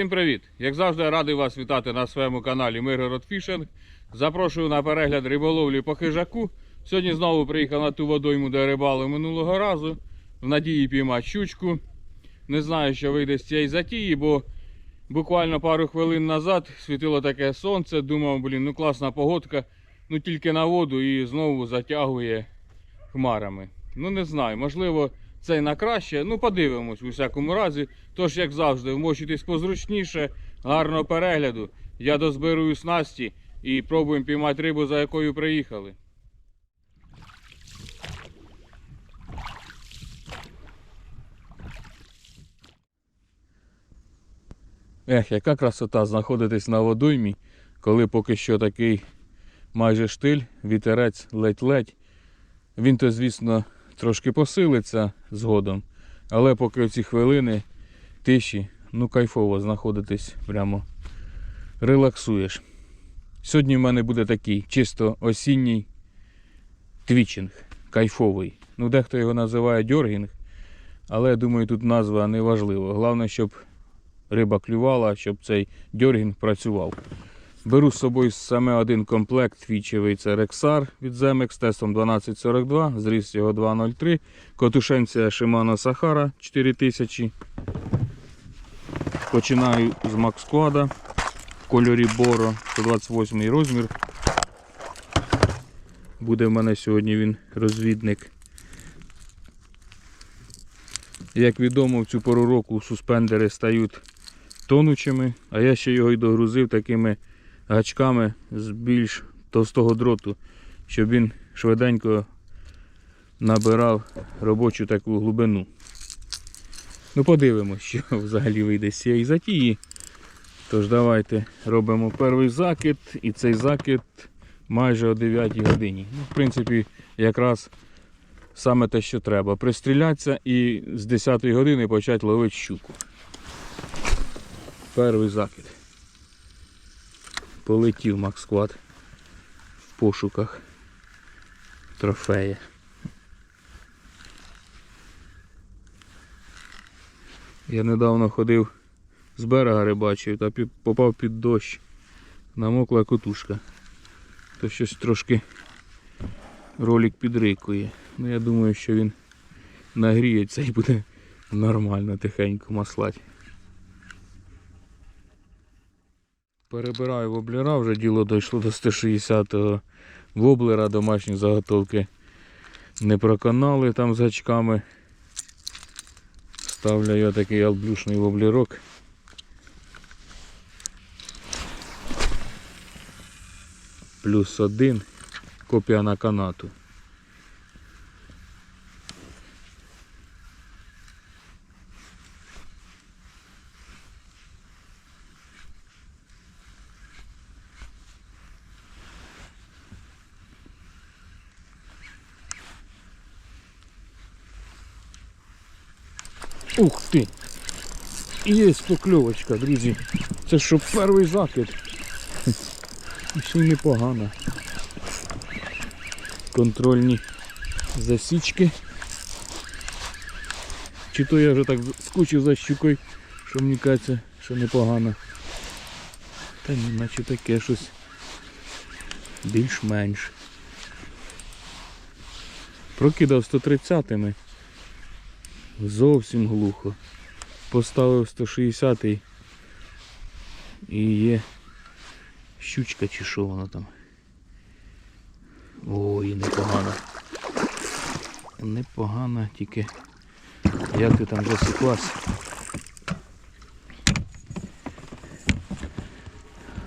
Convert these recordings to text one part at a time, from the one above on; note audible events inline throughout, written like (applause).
Всім привіт! Як завжди, радий вас вітати на своєму каналі Миргород Фішинг. Запрошую на перегляд риболовлі по хижаку. Сьогодні знову приїхав на ту водойму, де рибали минулого разу. В надії піймати щучку. Не знаю, що вийде з цієї затії, бо буквально пару хвилин назад світило таке сонце. Думав, блін, ну класна погодка. Ну тільки на воду і знову затягує хмарами. Ну не знаю, можливо, це на краще. Ну, подивимось у всякому разі. Тож, як завжди, вмочитись позручніше, гарного перегляду. Я дозбирую снасті і пробуємо піймати рибу, за якою приїхали. Ех, яка красота знаходитись на водоймі, коли поки що такий майже штиль, вітерець ледь-ледь. Він то, звісно, трошки посилиться згодом, але поки ці хвилини тиші, ну кайфово знаходитись прямо релаксуєш. Сьогодні в мене буде такий чисто осінній твічинг, кайфовий. Ну, дехто його називає дьоргінг, але я думаю, тут назва не важлива. Головне, щоб риба клювала, щоб цей дьоргінг працював. Беру з собою саме один комплект твічевий, це Rexar від Zemex тестом 1242, зріс його 2.03, котушенця Shimano Sahara 4000. Починаю з Quad в кольорі Боро, 128 розмір. Буде в мене сьогодні він розвідник. Як відомо, в цю пору року суспендери стають тонучими, а я ще його й догрузив такими гачками з більш товстого дроту, щоб він швиденько набирав робочу таку глибину. Ну, подивимось, що (laughs) взагалі вийде з цієї затії. Тож давайте робимо перший закид, і цей закид майже о 9 годині. Ну, в принципі, якраз саме те, що треба. Пристрілятися і з 10 години почати ловити щуку. Перший закид. Полетів Максквад в пошуках трофея. Я недавно ходив з берега рибачив та попав під дощ. Намокла котушка. То щось трошки ролик підрикує. Ну я думаю, що він нагріється і буде нормально тихенько маслати. Перебираю воблера, вже діло дійшло до 160-го воблера, домашні заготовки не проканали там з гачками. Ставлю я такий алблюшний воблерок. Плюс один, копія на канату. Ух ти! Є покльовочка, друзі. Це що перший закид. І непогано. Контрольні засічки. Чи то я вже так скучив за щукою, що мені кажеться, що непогано. Та ні, наче таке щось більш-менш. Прокидав 130-ми. Зовсім глухо. Поставив 160 і є щучка чи що вона там. Ой, непогано. Непогано, тільки як ти там засіклась.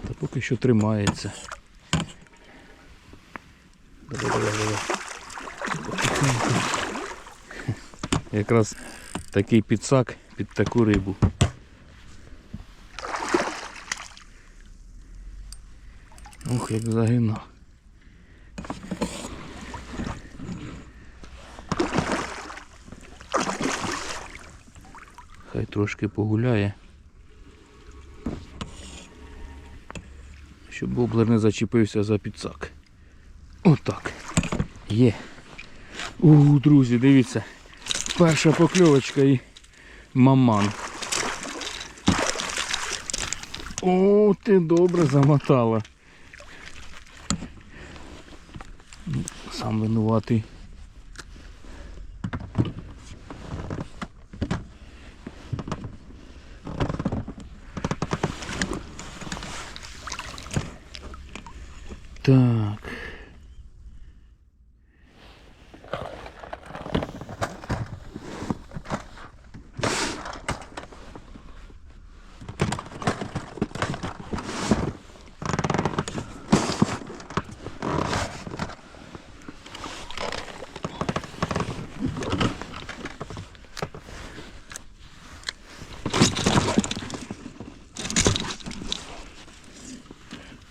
Та поки що тримається. Давай, давай, давай. Якраз такий підсак під таку рибу. Ух, як загинав. Хай трошки погуляє. Щоб боблер не зачепився за підсак. Отак. Є. У, друзі, дивіться. Перша покльовочка і маман. О, ти добре замотала. Сам винуватий. Так.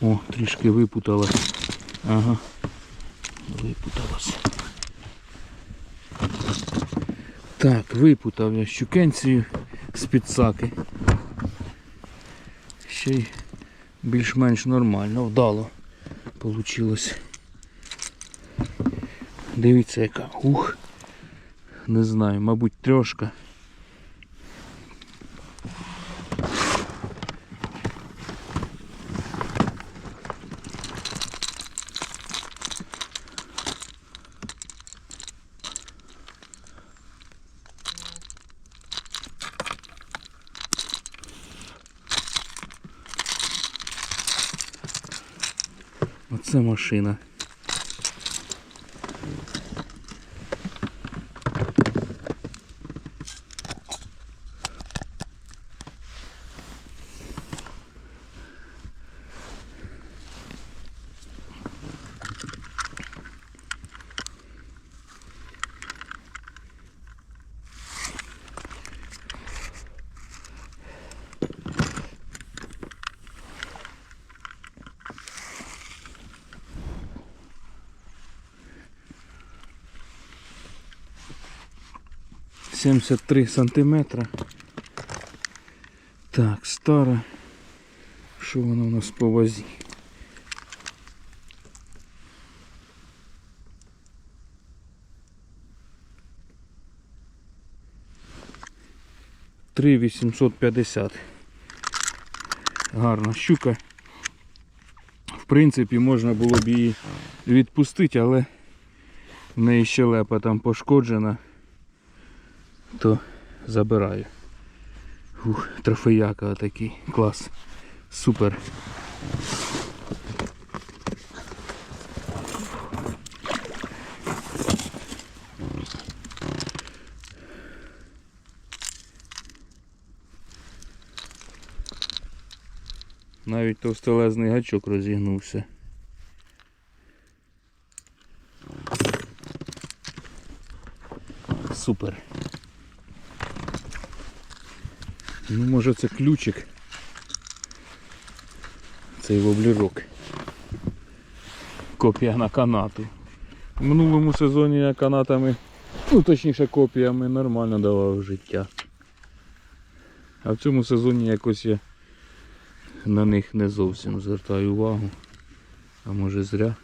О, трішки випуталась. Ага. Випуталась. Так, випутав я щукенцію з підсаки. Ще й більш-менш нормально, вдало получилось. Дивіться яка. Ух. Не знаю, мабуть, трошка. Оце машина. Семьдесят три сантиметра. Так, стара. Що воно у нас по вазі? Три вісімсот п'ятдесят. Гарна щука. В принципі, можна було б її відпустити, але в неї щелепа там пошкоджена, то забираю. Ух, трофеяка такий. Клас. Супер. Навіть товстелезний гачок розігнувся. Супер. Ну, може це ключик. Цей воблірок. Копія на канату. В минулому сезоні я канатами, ну точніше копіями нормально давав життя. А в цьому сезоні якось я на них не зовсім звертаю увагу. А може зря.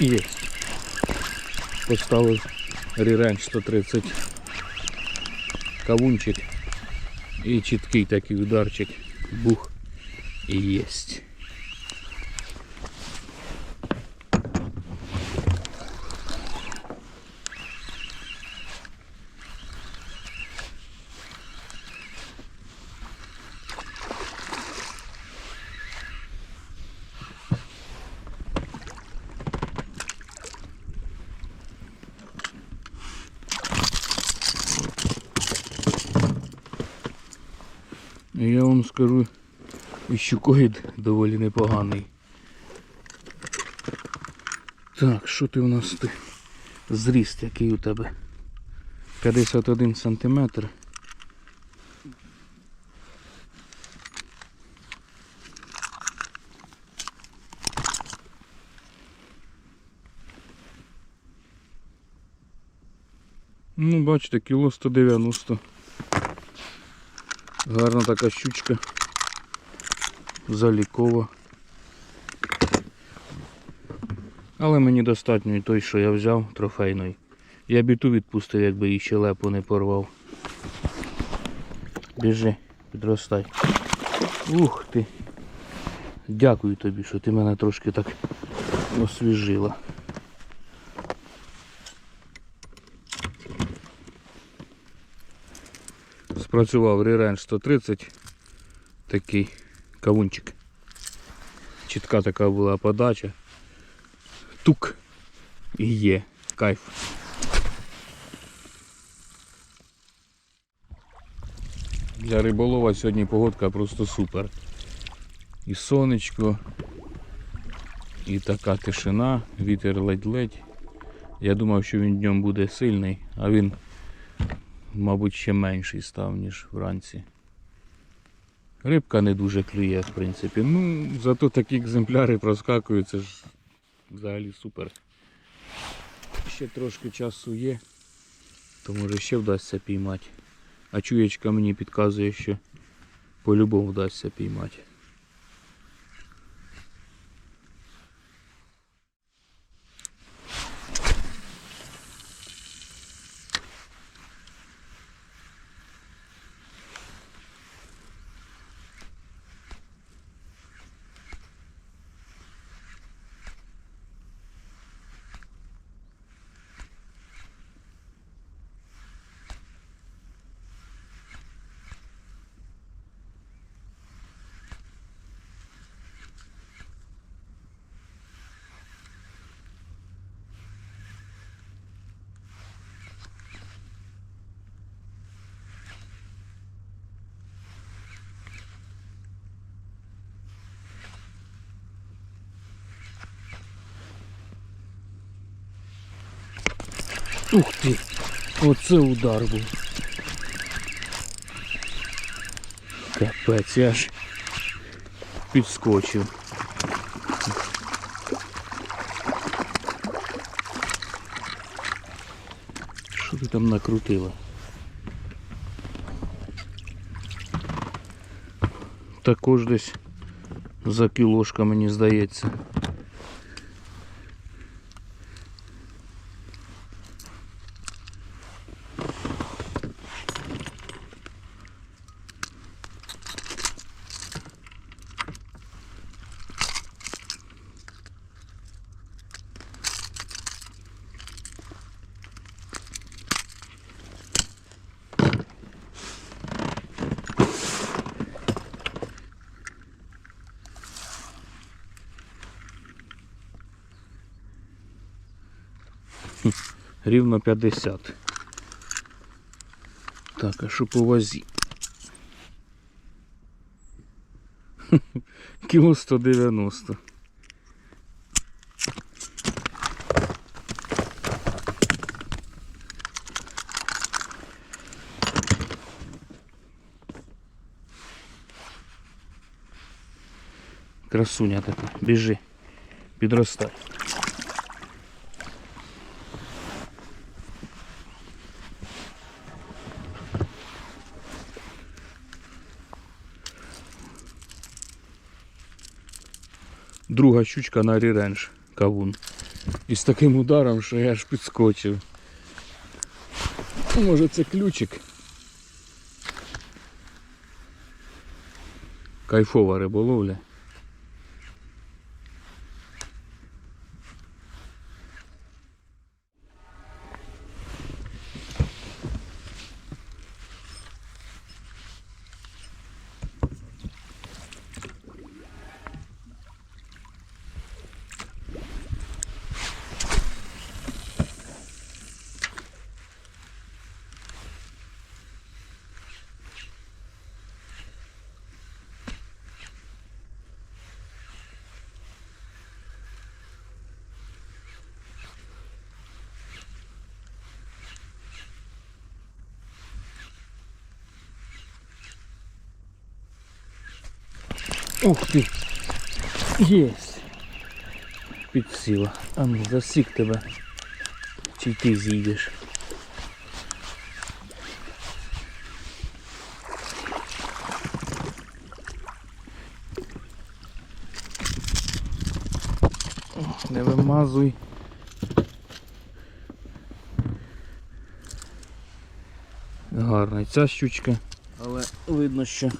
Є. Поставив ріренч 130 кавунчик і чіткий такий ударчик. Бух і єсть. І Я вам скажу, і щукоїд доволі непоганий. Так, що ти у нас ти? Зріст який у тебе? 51 сантиметр. Ну, бачите, кіло 190. Гарна така щучка. Залікова. Але мені достатньо і той, що я взяв, трофейний. Я б і ту відпустив, якби її щелепу не порвав. Біжи, підростай. Ух ти. Дякую тобі, що ти мене трошки так освіжила. Спрацював Рірен 130. Такий кавунчик. Чітка така була подача. Тук. І є. Кайф. Для риболова сьогодні погодка просто супер. І сонечко, і така тишина, вітер ледь-ледь. Я думав, що він днем буде сильний, а він, мабуть, ще менший став, ніж вранці. Рибка не дуже клює, в принципі. Ну, зато такі екземпляри проскакують, це ж взагалі супер. Ще трошки часу є, то може ще вдасться піймати. А чуєчка мені підказує, що по-любому вдасться піймати. Ух ти! Оце удар був. Капець, я аж підскочив. Що ти там накрутила? Також десь за кілошка, мені здається. Рівно 50. Так, а що по вазі? (laughs) Кіло 190. Красуня така, біжи, підростай. Друга щучка на ріренш кавун. І з таким ударом, що я аж підскочив. Ну, Може це ключик. Кайфова риболовля. Ух ти! Єсть! Підсіла. А ну засік тебе. Чи ти зійдеш? Не вимазуй. Гарна ця щучка, але видно, що,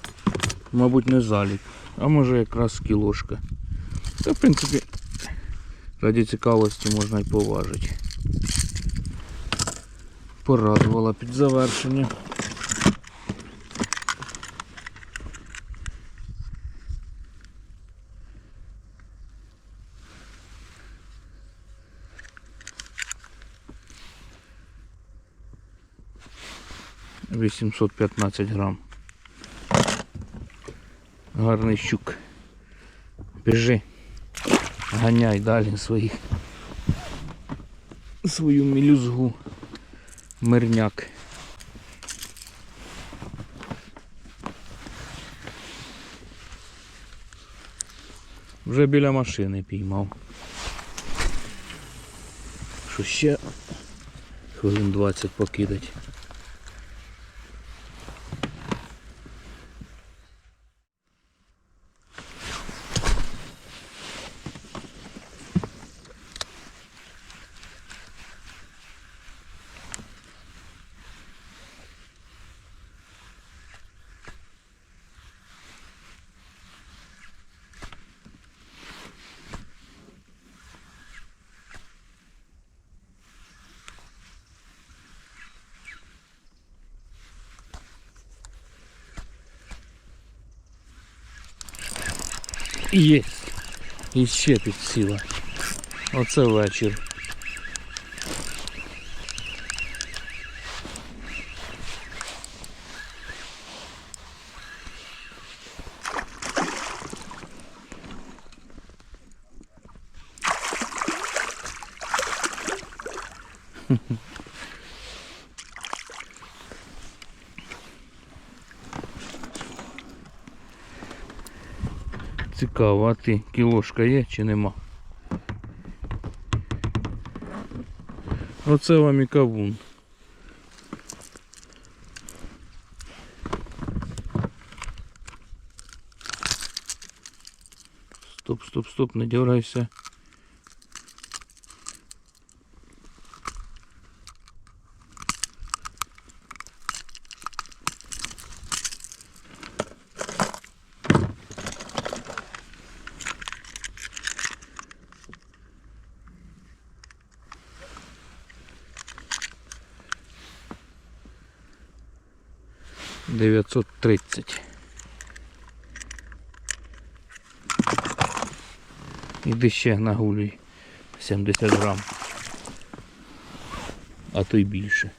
мабуть, не залік. А може якраз кілошка. Та, в принципі, раді цікавості можна й поважити. Порадувала під завершення. Вісімсот п'ятнадцять грам. Гарний щук. Біжи. Ганяй далі своїх. Свою мілюзгу. Мирняк. Вже біля машини піймав. Що ще хвилин 20 покидать. Є. І ще підсіла. Оце вечір. Цікаво, ти кілошка є чи нема? Оце вам і кавун. Стоп, стоп, стоп, не дергайся. Дев'ятсот тридцять. Іди ще нагулюй 70 грам. А то й більше.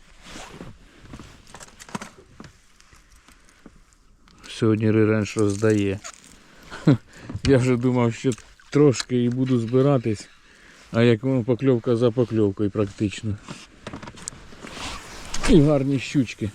Сьогодні реренш роздає. (laughs) Я вже думав, що трошки і буду збиратись, а як воно покльовка за покльовкою практично. І гарні щучки.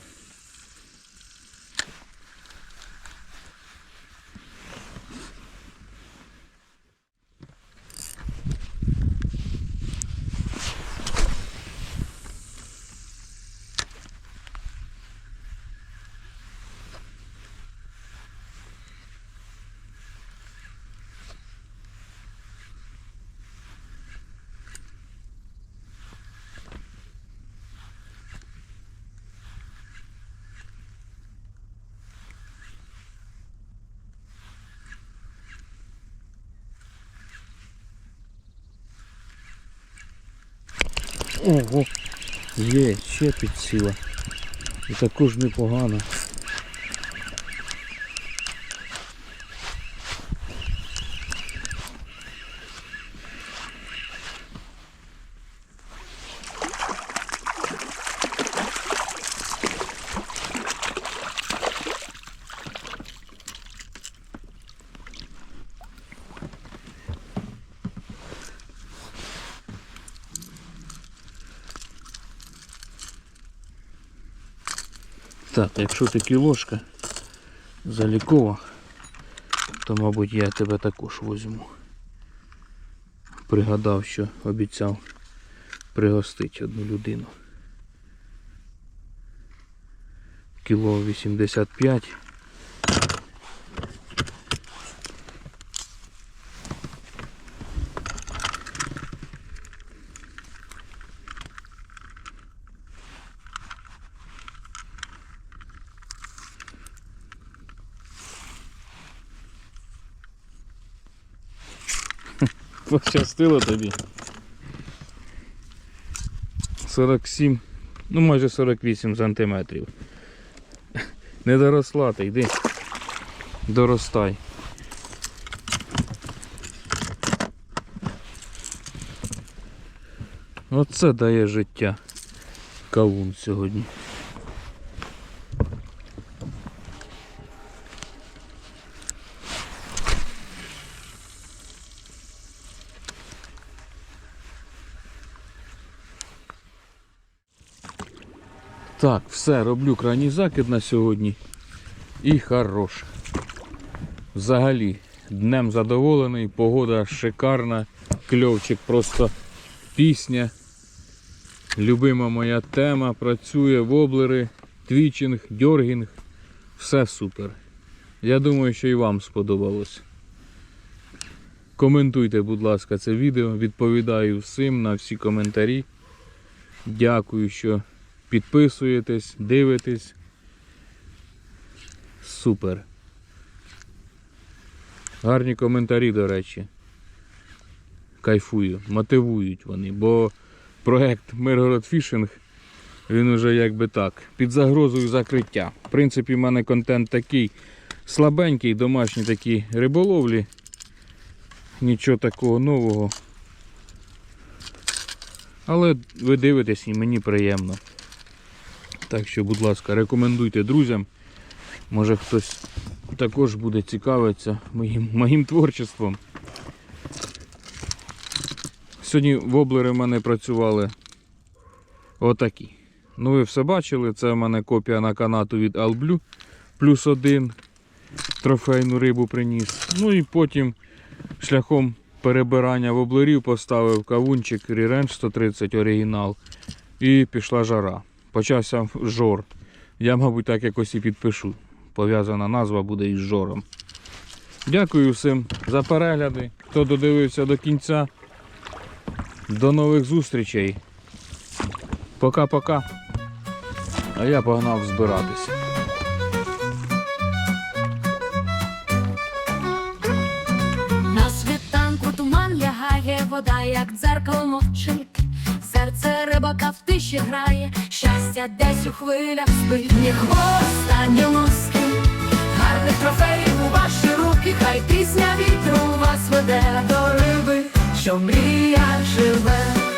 Ого, є, ще підсіла. І також непогано. Так, якщо ти кілошка залікова, то, мабуть, я тебе також возьму. Пригадав, що обіцяв пригостити одну людину. Кіло 85. Пощастило тобі. 47, ну майже 48 сантиметрів. Не доросла ти, йди. Доростай. Оце дає життя. Кавун сьогодні. Так, все, роблю крайній закид на сьогодні. І хорош. Взагалі, днем задоволений, погода шикарна, кльовчик просто пісня. Любима моя тема, працює воблери, твічинг, дьоргінг. Все супер. Я думаю, що і вам сподобалось. Коментуйте, будь ласка, це відео. Відповідаю всім на всі коментарі. Дякую, що підписуєтесь, дивитесь. Супер. Гарні коментарі, до речі. Кайфую, мотивують вони, бо проект Миргород Фішинг, він уже якби так, під загрозою закриття. В принципі, в мене контент такий слабенький, домашні такі риболовлі. Нічого такого нового. Але ви дивитесь і мені приємно. Так що, будь ласка, рекомендуйте друзям. Може хтось також буде цікавитися моїм, моїм творчеством. Сьогодні воблери в мене працювали отакі. Ну ви все бачили, це в мене копія на канату від Alblue плюс один. Трофейну рибу приніс. Ну і потім шляхом перебирання воблерів поставив кавунчик Revenge 130 оригінал. І пішла жара. Почався жор. Я, мабуть, так якось і підпишу. Пов'язана назва буде із жором. Дякую всім за перегляди. Хто додивився до кінця. До нових зустрічей. Пока-пока. А я погнав збиратися. На світанку туман лягає, вода, як дзеркало мовчить. Серце рибака в тиші грає, щастя десь у хвилях спить. Ні хвоста, ні носки, гарних трофеїв у ваші руки, хай пісня вітру вас веде до риби, що мрія живе.